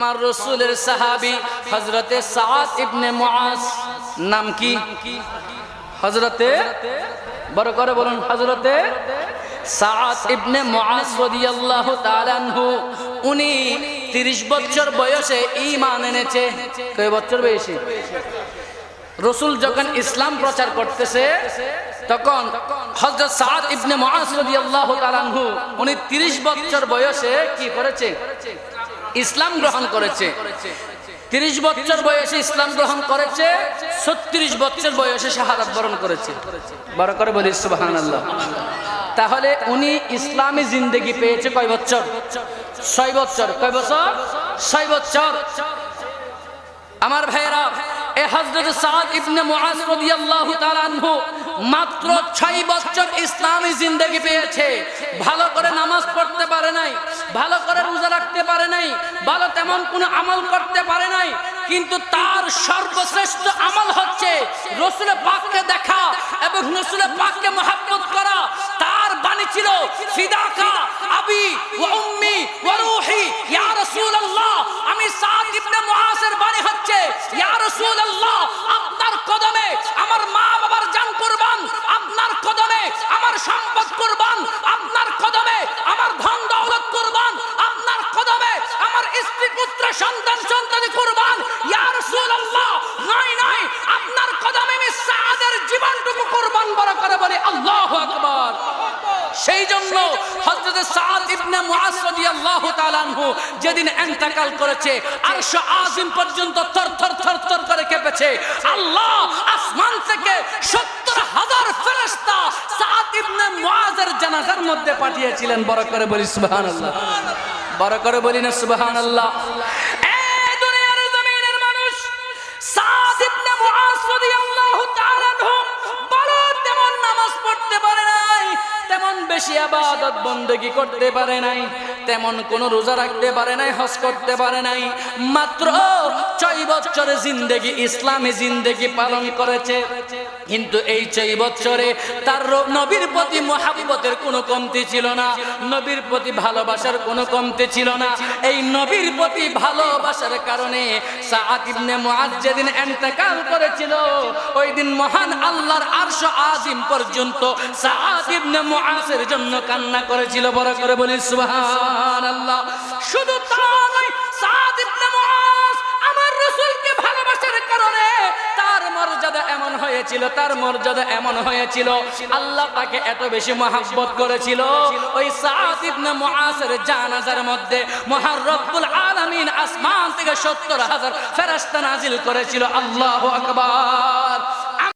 আমার রসুলের সাহাবি হজরতে সাদ ইবনে মুআজ। নাম কি? হজরতে বড় করে বলুন হজরতে ইবনে উনি 30 বছর বয়সে ঈমান এনেছে। কয় বছর বয়সে? রসুল যখন ইসলাম প্রচার করতেছে, তখন হজরত ইবনে তাআলা আনহু, উনি 30 বছর বয়সে কি করেছে? ইসলাম গ্রহণ করেছে। তিরিশ বছর বয়সে ইসলাম গ্রহণ করেছে, ছত্রিশ বছর বয়সে শাহাদাত বরণ করেছে। বড় করে বলি সুবাহান আল্লাহ তাহলে উনি ইসলামী জিন্দগি পেয়েছে কয় বছর? ছয় বছর। কয় বছর? ছয় বছর। আমার ভাইয়েরা, এ হযরত সাদ ইবনে মুআজ রাদিয়াল্লাহু তাআলা আনহু মাত্র 6 বছর ইসলামী জিন্দেগি পেয়েছে। ভালো করে নামাজ পড়তে পারে নাই। ভালো করে রোজা রাখতে পারে নাই, ভালো তেমন কোনো আমল করতে পারে নাই, কিন্তু তার সর্বশ্রেষ্ঠ আমল হচ্ছে রসুলের পাককে দেখা এবং রসুলের পাককে মহাব্বত করা। তার বাণী ছিল, ফিদাকা আবি ওয়া উম্মি ওয়া রূহি, ইয়া রাসূলুল্লাহ, আমি সাদ ইবনে মুআজের বাণী হচ্ছে ইয়া রাসূলুল্লাহ আপনার কদমে আমার মা বাবার জান কুরবান আপনার কদমে আমার সম্পদ কুরবান আপনার কদমে আমার ধন দৌলত কুরবান আপনার কদমে আমার স্ত্রী পুত্র সন্তান সন্তানি কুরবান ইয়া রাসূলুল্লাহ নয় নয় আপনার কদমে আমি সাদের জীবনটুকু কুরবান বড় করে বলি আল্লাহু আকবার সেই জন্য হযরত সাদ ইবনে মুআজ রাদিয়াল্লাহু তাআলা আনহু যেদিন ইন্তেকাল করেছে, আরশ আজিম পর্যন্ত থর থর থর থর করে কেঁপেছে। আল্লাহ আসমান থেকে 70 হাজার ফেরেশতা সাদ ইবনে মুআজের জানাজার মধ্যে পাঠিয়েছিলেন। বড় করে বলি সুবহানাল্লাহ। বড় করে বলি না সুবহানাল্লাহ। বেশি আবাদত বন্দেগি করতে পারে নাই। তেমন কোন রোজা রাখতে পারে নাই, হজ করতে পারে নাই। মাত্র ছয় বছরে জিন্দেগি, ইসলামী জিন্দেগি পালন করেছে। কিন্তু এই ছয় বছরে তার নবীর প্রতি মহাব্বতের কোনো কমতি ছিল না, নবীর প্রতি ভালোবাসার কোনো কমতি ছিল না। এই নবীর প্রতি ভালোবাসার কারণে সাআদ মুআজ যেদিন ইন্তেকাল করেছিল ওই দিন মহান আল্লাহর আরশ আজিম পর্যন্ত সাআদ মুআজের জন্য কান্না করেছিল। বড় করে বলি শুধু তা নয় সাআদ ইবনে আমার রাসূলকে ভালোবাসার কারণে তার মর্যাদা এমন হয়েছিল, তার মর্যাদা এমন হয়েছিল। আল্লাহ তাকে এত বেশি মহাব্বত করেছিল। ওই সাআদ ইবনে মুআজের জানাজার মধ্যে মহান আলামিন আসমান থেকে 70 হাজার ফেরেশতা নাজিল করেছিল। আল্লাহু আকবার।